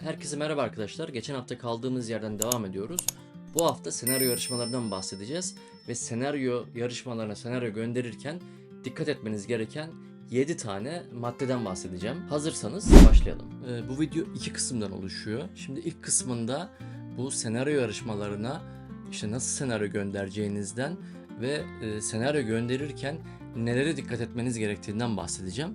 Herkese merhaba arkadaşlar. Geçen hafta kaldığımız yerden devam ediyoruz. Bu hafta senaryo yarışmalarından bahsedeceğiz ve senaryo yarışmalarına senaryo gönderirken dikkat etmeniz gereken 7 tane maddeden bahsedeceğim. Hazırsanız başlayalım. Ee, bu video iki kısımdan oluşuyor. Şimdi ilk kısmında bu senaryo yarışmalarına işte nasıl senaryo göndereceğinizden ve e, senaryo gönderirken nelere dikkat etmeniz gerektiğinden bahsedeceğim.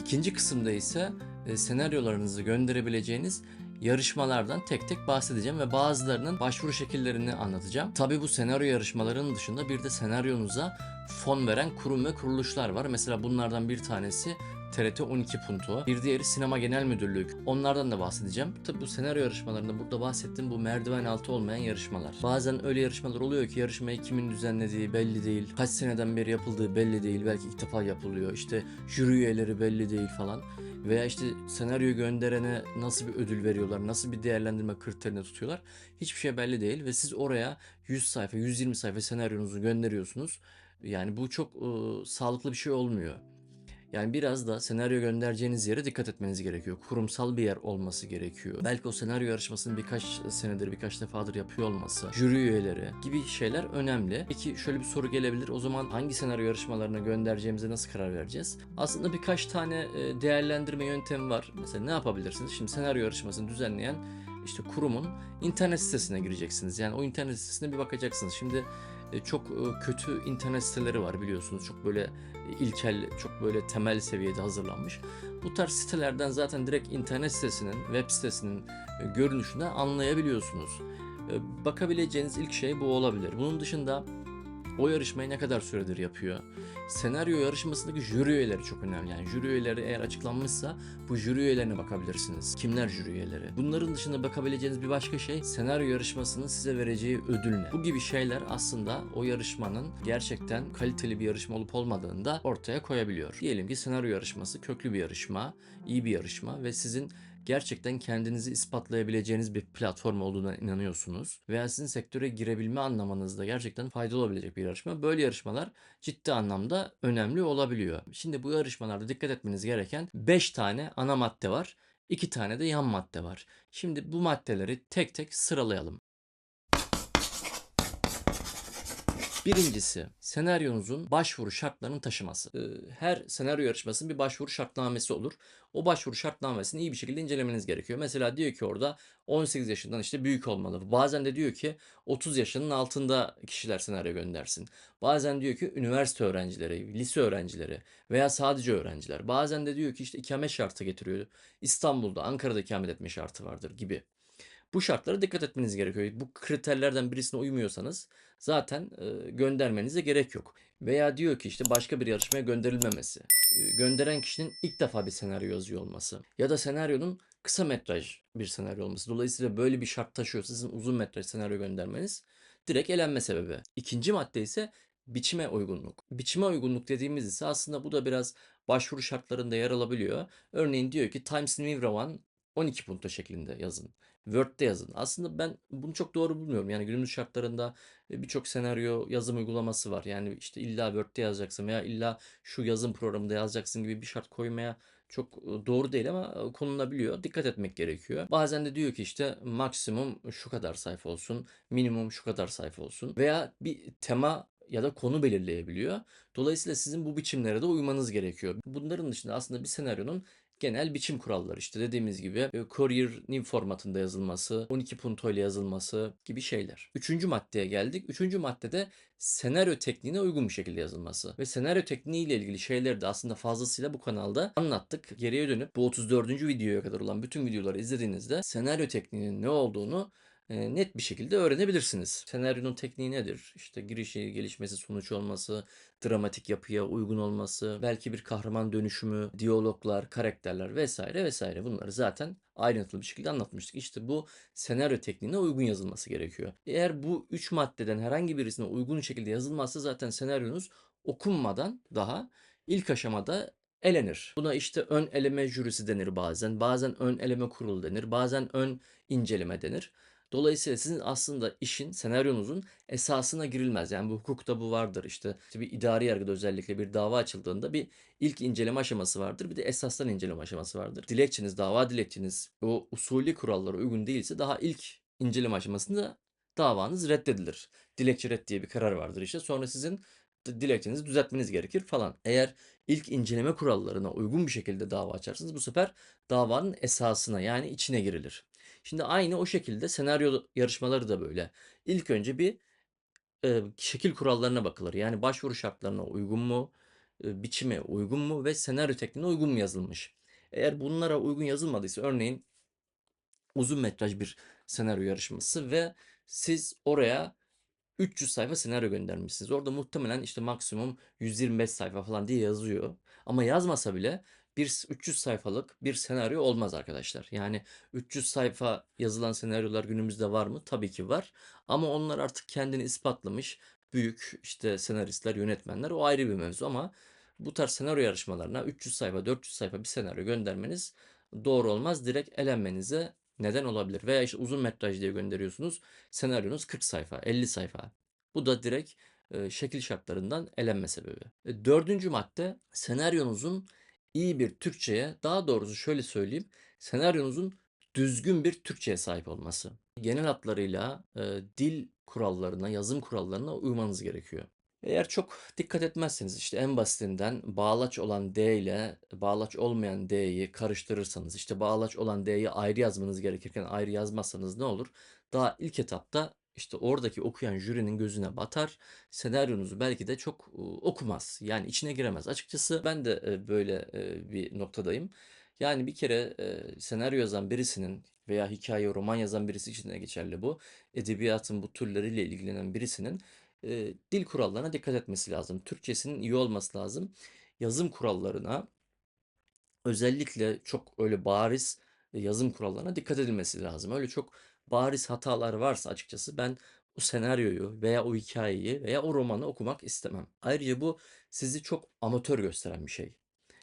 İkinci kısımda ise senaryolarınızı gönderebileceğiniz yarışmalardan tek tek bahsedeceğim ve bazılarının başvuru şekillerini anlatacağım. Tabi bu senaryo yarışmalarının dışında bir de senaryonuza fon veren kurum ve kuruluşlar var. Mesela bunlardan bir tanesi TRT 12 Punto, bir diğeri Sinema Genel Müdürlüğü. Onlardan da bahsedeceğim. Tabi bu senaryo yarışmalarında burada bahsettiğim bu merdiven altı olmayan yarışmalar. Bazen öyle yarışmalar oluyor ki yarışmayı kimin düzenlediği belli değil. Kaç seneden beri yapıldığı belli değil. Belki ilk defa yapılıyor. İşte jüri üyeleri belli değil falan. Veya işte senaryo gönderene nasıl bir ödül veriyorlar, nasıl bir değerlendirme kriterini tutuyorlar. Hiçbir şey belli değil ve siz oraya 100 sayfa, 120 sayfa senaryonuzu gönderiyorsunuz. Yani bu çok e, sağlıklı bir şey olmuyor. Yani biraz da senaryo göndereceğiniz yere dikkat etmeniz gerekiyor. Kurumsal bir yer olması gerekiyor. Belki o senaryo yarışmasını birkaç senedir, birkaç defadır yapıyor olması, jüri üyeleri gibi şeyler önemli. Peki şöyle bir soru gelebilir. O zaman hangi senaryo yarışmalarına göndereceğimize nasıl karar vereceğiz? Aslında birkaç tane e, değerlendirme yöntemi var. Mesela ne yapabilirsiniz? Şimdi senaryo yarışmasını düzenleyen işte kurumun internet sitesine gireceksiniz. Yani o internet sitesine bir bakacaksınız. Şimdi çok e, kötü internet siteleri var biliyorsunuz. Çok böyle e, ilkel, çok böyle temel seviyede hazırlanmış. Bu tarz sitelerden zaten direkt internet sitesinin, web sitesinin e, görünüşünden anlayabiliyorsunuz. E, Bakabileceğiniz ilk şey bu olabilir. Bunun dışında o yarışmayı ne kadar süredir yapıyor? Senaryo yarışmasındaki jüri üyeleri çok önemli. Yani jüri üyeleri eğer açıklanmışsa bu jüri üyelerine bakabilirsiniz. Kimler jüri üyeleri? Bunların dışında bakabileceğiniz bir başka şey senaryo yarışmasının size vereceği ödül ne? Bu gibi şeyler aslında o yarışmanın gerçekten kaliteli bir yarışma olup olmadığını da ortaya koyabiliyor. Diyelim ki senaryo yarışması köklü bir yarışma, iyi bir yarışma ve sizin gerçekten kendinizi ispatlayabileceğiniz bir platform olduğuna inanıyorsunuz veya sizin sektöre girebilme anlamınızda gerçekten faydalı olabilecek bir yarışma. Böyle yarışmalar ciddi anlamda önemli olabiliyor. Şimdi bu yarışmalarda dikkat etmeniz gereken 5 tane ana madde var. 2 tane de yan madde var. Şimdi bu maddeleri tek tek sıralayalım. Birincisi senaryonuzun başvuru şartlarının taşıması. Ee, Her senaryo yarışmasının bir başvuru şartnamesi olur. O başvuru şartnamesini iyi bir şekilde incelemeniz gerekiyor. Mesela diyor ki orada 18 yaşından işte büyük olmalı. Bazen de diyor ki 30 yaşının altında kişiler senaryo göndersin. Bazen diyor ki üniversite öğrencileri, lise öğrencileri veya sadece öğrenciler. Bazen de diyor ki işte ikamet şartı getiriyor. İstanbul'da, Ankara'da ikamet etme şartı vardır gibi. Bu şartlara dikkat etmeniz gerekiyor. Bu kriterlerden birisine uymuyorsanız zaten göndermenize gerek yok. Veya diyor ki işte başka bir yarışmaya gönderilmemesi. Gönderen kişinin ilk defa bir senaryo yazıyor olması. Ya da senaryonun kısa metraj bir senaryo olması. Dolayısıyla böyle bir şart taşıyorsa sizin uzun metraj senaryo göndermeniz direkt elenme sebebi. İkinci madde ise biçime uygunluk. Biçime uygunluk dediğimiz ise aslında bu da biraz başvuru şartlarında yer alabiliyor. Örneğin diyor ki Times New Roman 12 punto şeklinde yazın. Word'de yazın. Aslında ben bunu çok doğru bulmuyorum. Yani günümüz şartlarında e, birçok senaryo yazım uygulaması var. Yani işte illa Word'de yazacaksın veya illa şu yazım programında yazacaksın gibi bir şart koymaya çok e, doğru değil ama e, konulabiliyor. Dikkat etmek gerekiyor. Bazen de diyor ki işte maksimum şu kadar sayfa olsun, minimum şu kadar sayfa olsun veya bir tema ya da konu belirleyebiliyor. Dolayısıyla sizin bu biçimlere de uymanız gerekiyor. Bunların dışında aslında bir senaryonun genel biçim kuralları işte dediğimiz gibi e, Courier New formatında yazılması, 12 punto ile yazılması gibi şeyler. Üçüncü maddeye geldik. Üçüncü maddede senaryo tekniğine uygun bir şekilde yazılması. Ve senaryo tekniği ile ilgili şeyleri de aslında fazlasıyla bu kanalda anlattık. Geriye dönüp bu 34. videoya kadar olan bütün videoları izlediğinizde senaryo tekniğinin ne olduğunu e, net bir şekilde öğrenebilirsiniz. Senaryonun tekniği nedir? İşte girişi, gelişmesi, sonuç olması, dramatik yapıya uygun olması, belki bir kahraman dönüşümü, diyaloglar, karakterler vesaire vesaire bunları zaten ayrıntılı bir şekilde anlatmıştık. İşte bu senaryo tekniğine uygun yazılması gerekiyor. Eğer bu üç maddeden herhangi birisine uygun şekilde yazılmazsa zaten senaryonuz okunmadan daha ilk aşamada elenir. Buna işte ön eleme jürisi denir bazen. Bazen ön eleme kurulu denir. Bazen ön inceleme denir. Dolayısıyla sizin aslında işin, senaryonuzun esasına girilmez. Yani bu hukukta bu vardır. İşte, işte bir idari yargıda özellikle bir dava açıldığında bir ilk inceleme aşaması vardır. Bir de esastan inceleme aşaması vardır. Dilekçeniz, dava dilekçeniz o usulü kurallara uygun değilse daha ilk inceleme aşamasında davanız reddedilir. Dilekçe red diye bir karar vardır işte. Sonra sizin dilekçenizi düzeltmeniz gerekir falan. Eğer ilk inceleme kurallarına uygun bir şekilde dava açarsınız bu sefer davanın esasına yani içine girilir. Şimdi aynı o şekilde senaryo yarışmaları da böyle. İlk önce bir e, şekil kurallarına bakılır. Yani başvuru şartlarına uygun mu, e, biçime uygun mu ve senaryo tekniğine uygun mu yazılmış. Eğer bunlara uygun yazılmadıysa örneğin uzun metraj bir senaryo yarışması ve siz oraya 300 sayfa senaryo göndermişsiniz. Orada muhtemelen işte maksimum 125 sayfa falan diye yazıyor. Ama yazmasa bile bir 300 sayfalık bir senaryo olmaz arkadaşlar. Yani 300 sayfa yazılan senaryolar günümüzde var mı? Tabii ki var. Ama onlar artık kendini ispatlamış büyük işte senaristler, yönetmenler o ayrı bir mevzu ama bu tarz senaryo yarışmalarına 300 sayfa, 400 sayfa bir senaryo göndermeniz doğru olmaz. Direkt elenmenize neden olabilir. Veya işte uzun metraj diye gönderiyorsunuz. Senaryonuz 40 sayfa, 50 sayfa. Bu da direkt şekil şartlarından elenme sebebi. E, dördüncü madde senaryonuzun iyi bir Türkçe'ye, daha doğrusu şöyle söyleyeyim, senaryonuzun düzgün bir Türkçe'ye sahip olması. Genel hatlarıyla e, dil kurallarına, yazım kurallarına uymanız gerekiyor. Eğer çok dikkat etmezseniz işte en basitinden bağlaç olan D ile bağlaç olmayan D'yi karıştırırsanız işte bağlaç olan D'yi ayrı yazmanız gerekirken ayrı yazmazsanız ne olur? Daha ilk etapta işte oradaki okuyan jürinin gözüne batar. Senaryonuzu belki de çok okumaz. Yani içine giremez. Açıkçası ben de böyle bir noktadayım. Yani bir kere e, senaryo yazan birisinin veya hikaye, roman yazan birisi için de geçerli bu. Edebiyatın bu türleriyle ilgilenen birisinin dil kurallarına dikkat etmesi lazım. Türkçesinin iyi olması lazım. Yazım kurallarına özellikle çok öyle bariz yazım kurallarına dikkat edilmesi lazım. Öyle çok bariz hatalar varsa açıkçası ben o senaryoyu veya o hikayeyi veya o romanı okumak istemem. Ayrıca bu sizi çok amatör gösteren bir şey.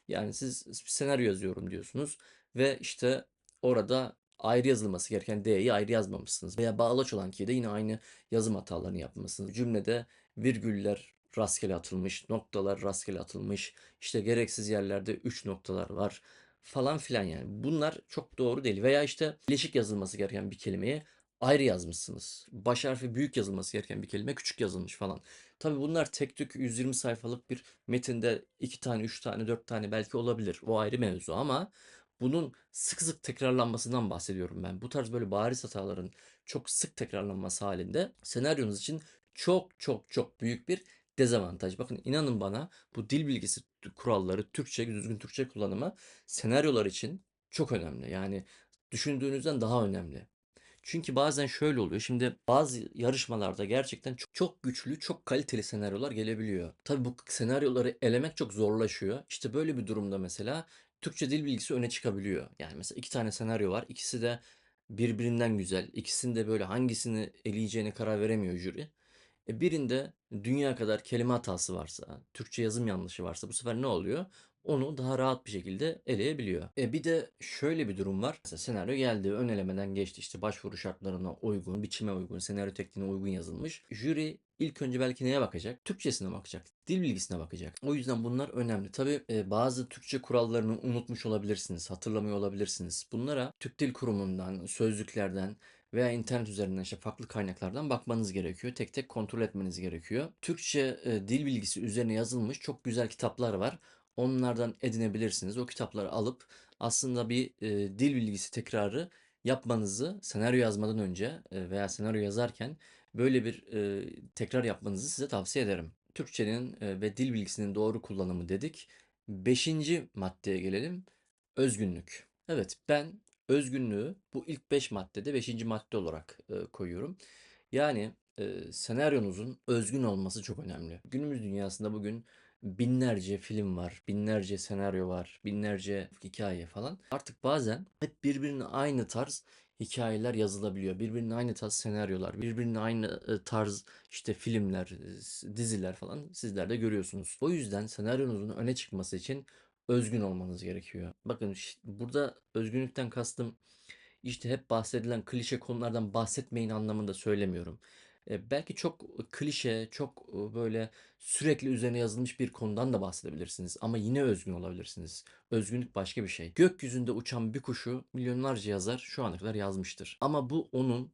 Yani siz senaryo yazıyorum diyorsunuz ve işte orada ayrı yazılması gereken D'yi ayrı yazmamışsınız. Veya bağlaç olan ki de yine aynı yazım hatalarını yapmışsınız. Cümlede virgüller rastgele atılmış, noktalar rastgele atılmış, işte gereksiz yerlerde 3 noktalar var falan filan yani. Bunlar çok doğru değil. Veya işte bileşik yazılması gereken bir kelimeyi ayrı yazmışsınız. Baş harfi büyük yazılması gereken bir kelime küçük yazılmış falan. Tabii bunlar tek tük 120 sayfalık bir metinde 2 tane, 3 tane, 4 tane belki olabilir. O ayrı mevzu ama bunun sık sık tekrarlanmasından bahsediyorum ben. Bu tarz böyle bariz hataların çok sık tekrarlanması halinde senaryonuz için çok çok çok büyük bir dezavantaj. Bakın inanın bana bu dil bilgisi kuralları, Türkçe, düzgün Türkçe kullanımı senaryolar için çok önemli. Yani düşündüğünüzden daha önemli. Çünkü bazen şöyle oluyor. Şimdi bazı yarışmalarda gerçekten çok, çok güçlü, çok kaliteli senaryolar gelebiliyor. Tabii bu senaryoları elemek çok zorlaşıyor. İşte böyle bir durumda mesela Türkçe dil bilgisi öne çıkabiliyor. Yani mesela iki tane senaryo var. İkisi de birbirinden güzel. İkisinde böyle hangisini eleyeceğine karar veremiyor jüri. E birinde dünya kadar kelime hatası varsa, Türkçe yazım yanlışı varsa bu sefer ne oluyor? Onu daha rahat bir şekilde eleyebiliyor. E bir de şöyle bir durum var. Mesela senaryo geldi, ön elemeden geçti. İşte başvuru şartlarına uygun, biçime uygun, senaryo tekniğine uygun yazılmış. Jüri ilk önce belki neye bakacak? Türkçesine bakacak, dil bilgisine bakacak. O yüzden bunlar önemli. Tabii e, bazı Türkçe kurallarını unutmuş olabilirsiniz, hatırlamıyor olabilirsiniz. Bunlara Türk Dil Kurumu'ndan, sözlüklerden veya internet üzerinden işte farklı kaynaklardan bakmanız gerekiyor. Tek tek kontrol etmeniz gerekiyor. Türkçe e, dil bilgisi üzerine yazılmış çok güzel kitaplar var. Onlardan edinebilirsiniz. O kitapları alıp aslında bir e, dil bilgisi tekrarı yapmanızı senaryo yazmadan önce e, veya senaryo yazarken böyle bir e, tekrar yapmanızı size tavsiye ederim. Türkçenin e, ve dil bilgisinin doğru kullanımı dedik. Beşinci maddeye gelelim. Özgünlük. Evet ben özgünlüğü bu ilk 5 maddede 5. madde olarak e, koyuyorum. Yani e, senaryonuzun özgün olması çok önemli. Günümüz dünyasında bugün binlerce film var, binlerce senaryo var, binlerce hikaye falan. Artık bazen hep birbirine aynı tarz hikayeler yazılabiliyor. Birbirine aynı tarz senaryolar, birbirine aynı e, tarz işte filmler, e, diziler falan sizler de görüyorsunuz. O yüzden senaryonuzun öne çıkması için özgün olmanız gerekiyor. Bakın burada özgünlükten kastım işte hep bahsedilen klişe konulardan bahsetmeyin anlamında söylemiyorum. E, belki çok klişe, çok e, böyle sürekli üzerine yazılmış bir konudan da bahsedebilirsiniz ama yine özgün olabilirsiniz. Özgünlük başka bir şey. Gökyüzünde uçan bir kuşu milyonlarca yazar şu ana kadar yazmıştır. Ama bu onun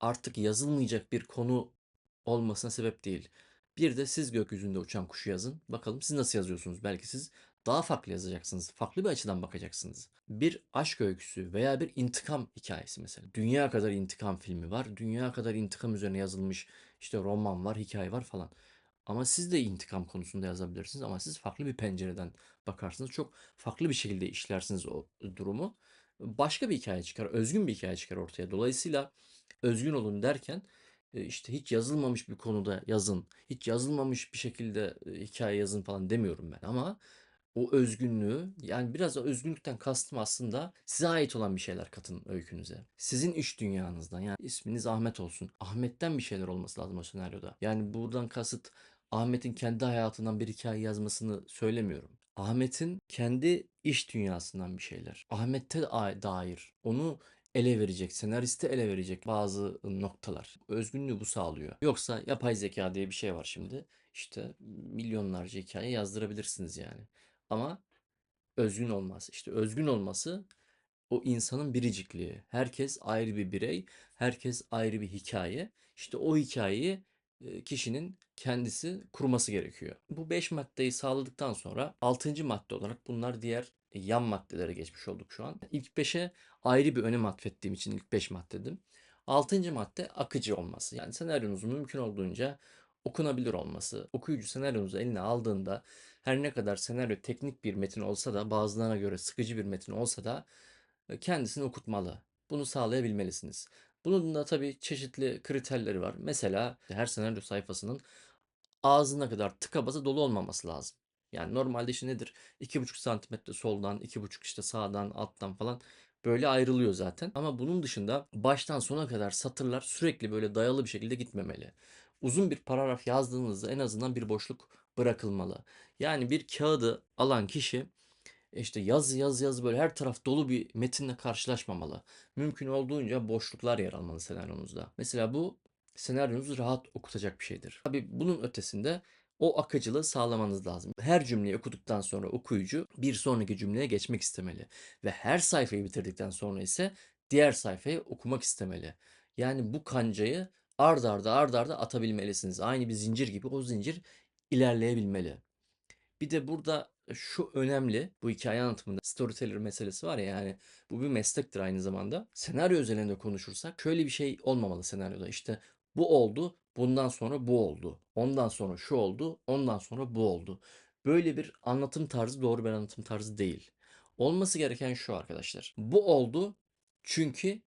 artık yazılmayacak bir konu olmasına sebep değil. Bir de siz gökyüzünde uçan kuşu yazın. Bakalım siz nasıl yazıyorsunuz? Belki siz daha farklı yazacaksınız. Farklı bir açıdan bakacaksınız. Bir aşk öyküsü veya bir intikam hikayesi mesela. Dünya kadar intikam filmi var. Dünya kadar intikam üzerine yazılmış işte roman var, hikaye var falan. Ama siz de intikam konusunda yazabilirsiniz ama siz farklı bir pencereden bakarsınız. Çok farklı bir şekilde işlersiniz o durumu. Başka bir hikaye çıkar, özgün bir hikaye çıkar ortaya. Dolayısıyla özgün olun derken e, işte hiç yazılmamış bir konuda yazın, hiç yazılmamış bir şekilde e, hikaye yazın falan demiyorum ben ama o özgünlüğü yani biraz da özgünlükten kastım aslında size ait olan bir şeyler katın öykünüze. Sizin iş dünyanızdan yani isminiz Ahmet olsun. Ahmet'ten bir şeyler olması lazım o senaryoda. Yani buradan kasıt Ahmet'in kendi hayatından bir hikaye yazmasını söylemiyorum. Ahmet'in kendi iş dünyasından bir şeyler. Ahmet'te dair onu ele verecek, senaristi ele verecek bazı noktalar. Özgünlüğü bu sağlıyor. Yoksa yapay zeka diye bir şey var şimdi. İşte milyonlarca hikaye yazdırabilirsiniz yani. Ama özgün olmaz. İşte özgün olması o insanın biricikliği. Herkes ayrı bir birey, herkes ayrı bir hikaye. İşte o hikayeyi kişinin kendisi kurması gerekiyor. Bu 5 maddeyi sağladıktan sonra 6. madde olarak bunlar diğer e, yan maddelere geçmiş olduk şu an. İlk 5'e ayrı bir önem atfettiğim için ilk 5 madde dedim. 6. madde akıcı olması. Yani senaryonuzun mümkün olduğunca okunabilir olması. Okuyucu senaryonuzu eline aldığında her ne kadar senaryo teknik bir metin olsa da bazılarına göre sıkıcı bir metin olsa da e, kendisini okutmalı. Bunu sağlayabilmelisiniz. Bunun da tabii çeşitli kriterleri var. Mesela her senaryo sayfasının ağzına kadar tıka basa dolu olmaması lazım. Yani normalde işte nedir? 2,5 santimetre soldan, 2,5 işte sağdan, alttan falan böyle ayrılıyor zaten. Ama bunun dışında baştan sona kadar satırlar sürekli böyle dayalı bir şekilde gitmemeli. Uzun bir paragraf yazdığınızda en azından bir boşluk bırakılmalı. Yani bir kağıdı alan kişi işte yaz yaz yaz böyle her taraf dolu bir metinle karşılaşmamalı. Mümkün olduğunca boşluklar yer almalı senaryonuzda. Mesela bu senaryonuzu rahat okutacak bir şeydir. Tabii bunun ötesinde o akıcılığı sağlamanız lazım. Her cümleyi okuduktan sonra okuyucu bir sonraki cümleye geçmek istemeli. Ve her sayfayı bitirdikten sonra ise diğer sayfayı okumak istemeli. Yani bu kancayı ard arda ard arda atabilmelisiniz. Aynı bir zincir gibi o zincir ilerleyebilmeli. Bir de burada şu önemli bu hikaye anlatımında storyteller meselesi var ya yani bu bir meslektir aynı zamanda. Senaryo özelinde konuşursak şöyle bir şey olmamalı senaryoda. İşte bu oldu, bundan sonra bu oldu. Ondan sonra şu oldu, ondan sonra bu oldu. Böyle bir anlatım tarzı doğru bir anlatım tarzı değil. Olması gereken şu arkadaşlar. Bu oldu çünkü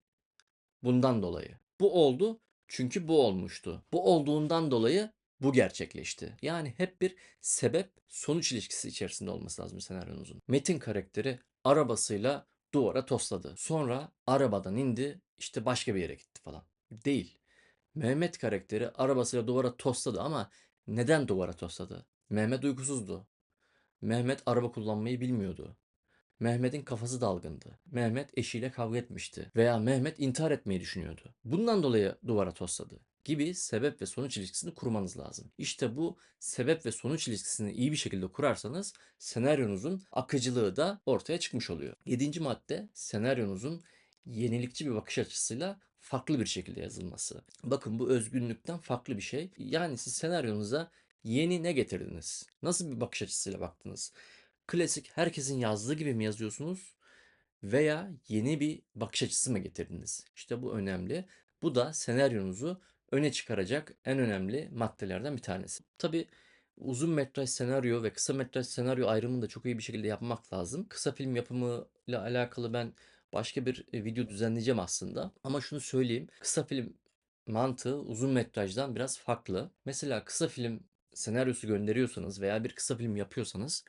bundan dolayı. Bu oldu çünkü bu olmuştu. Bu olduğundan dolayı bu gerçekleşti. Yani hep bir sebep sonuç ilişkisi içerisinde olması lazım senaryonuzun. Metin karakteri arabasıyla duvara tosladı. Sonra arabadan indi işte başka bir yere gitti falan. Değil. Mehmet karakteri arabasıyla duvara tosladı ama neden duvara tosladı? Mehmet uykusuzdu. Mehmet araba kullanmayı bilmiyordu. Mehmet'in kafası dalgındı. Mehmet eşiyle kavga etmişti veya Mehmet intihar etmeyi düşünüyordu. Bundan dolayı duvara tosladı gibi sebep ve sonuç ilişkisini kurmanız lazım. İşte bu sebep ve sonuç ilişkisini iyi bir şekilde kurarsanız senaryonuzun akıcılığı da ortaya çıkmış oluyor. Yedinci madde senaryonuzun yenilikçi bir bakış açısıyla farklı bir şekilde yazılması. Bakın bu özgünlükten farklı bir şey. Yani siz senaryonuza yeni ne getirdiniz? Nasıl bir bakış açısıyla baktınız? Klasik herkesin yazdığı gibi mi yazıyorsunuz? Veya yeni bir bakış açısı mı getirdiniz? İşte bu önemli. Bu da senaryonuzu öne çıkaracak en önemli maddelerden bir tanesi. Tabi uzun metraj senaryo ve kısa metraj senaryo ayrımını da çok iyi bir şekilde yapmak lazım. Kısa film yapımı ile alakalı ben başka bir e, video düzenleyeceğim aslında. Ama şunu söyleyeyim. Kısa film mantığı uzun metrajdan biraz farklı. Mesela kısa film senaryosu gönderiyorsanız veya bir kısa film yapıyorsanız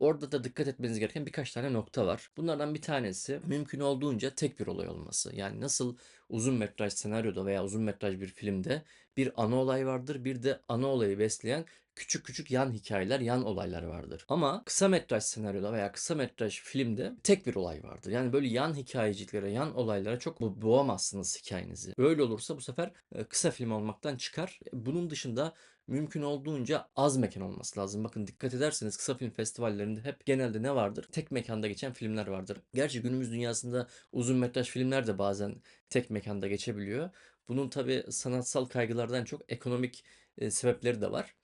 Orada da dikkat etmeniz gereken birkaç tane nokta var. Bunlardan bir tanesi mümkün olduğunca tek bir olay olması. Yani nasıl uzun metraj senaryoda veya uzun metraj bir filmde Bir ana olay vardır, bir de ana olayı besleyen küçük küçük yan hikayeler, yan olaylar vardır. Ama kısa metraj senaryoda veya kısa metraj filmde tek bir olay vardır. Yani böyle yan hikayeciklere, yan olaylara çok bo- boğamazsınız hikayenizi. Böyle olursa bu sefer e, kısa film olmaktan çıkar. Bunun dışında mümkün olduğunca az mekan olması lazım. Bakın dikkat ederseniz kısa film festivallerinde hep genelde ne vardır? Tek mekanda geçen filmler vardır. Gerçi günümüz dünyasında uzun metraj filmler de bazen tek mekanda geçebiliyor. Bunun tabi sanatsal kaygılardan çok ekonomik e, sebepleri de var.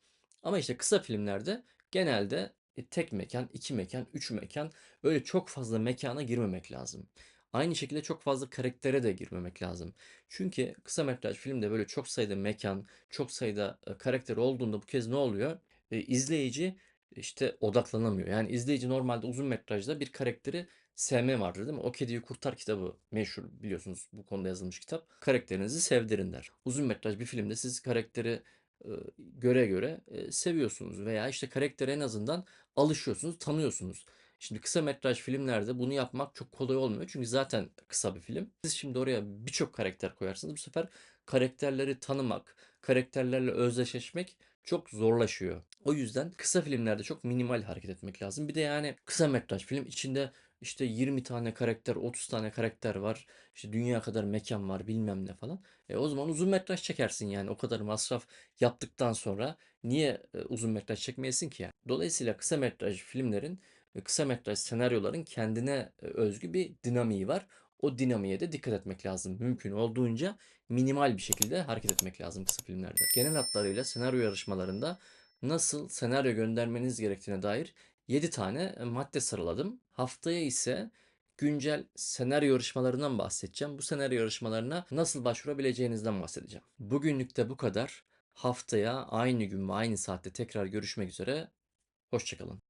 Ama işte kısa filmlerde genelde e, tek mekan, iki mekan, üç mekan böyle çok fazla mekana girmemek lazım. Aynı şekilde çok fazla karaktere de girmemek lazım. Çünkü kısa metraj filmde böyle çok sayıda mekan, çok sayıda e, karakter olduğunda bu kez ne oluyor? E, izleyici işte odaklanamıyor. Yani izleyici normalde uzun metrajda bir karakteri sevme vardır değil mi? O Kediyi Kurtar kitabı meşhur biliyorsunuz bu konuda yazılmış kitap. Karakterinizi sevdirin der. Uzun metraj bir filmde siz karakteri e, göre göre e, seviyorsunuz veya işte karaktere en azından alışıyorsunuz, tanıyorsunuz. Şimdi kısa metraj filmlerde bunu yapmak çok kolay olmuyor. Çünkü zaten kısa bir film. Siz şimdi oraya birçok karakter koyarsınız. Bu sefer karakterleri tanımak, karakterlerle özdeşleşmek çok zorlaşıyor. O yüzden kısa filmlerde çok minimal hareket etmek lazım. Bir de yani kısa metraj film içinde işte 20 tane karakter, 30 tane karakter var. İşte dünya kadar mekan var bilmem ne falan. E o zaman uzun metraj çekersin yani. O kadar masraf yaptıktan sonra niye e, uzun metraj çekmeyesin ki yani? Dolayısıyla kısa metraj filmlerin kısa metraj senaryoların kendine e, özgü bir dinamiği var. O dinamiğe de dikkat etmek lazım. Mümkün olduğunca minimal bir şekilde hareket etmek lazım kısa filmlerde. Genel hatlarıyla senaryo yarışmalarında nasıl senaryo göndermeniz gerektiğine dair 7 tane e, madde sıraladım. Haftaya ise güncel senaryo yarışmalarından bahsedeceğim. Bu senaryo yarışmalarına nasıl başvurabileceğinizden bahsedeceğim. Bugünlük de bu kadar. Haftaya aynı gün ve aynı saatte tekrar görüşmek üzere. Hoşçakalın.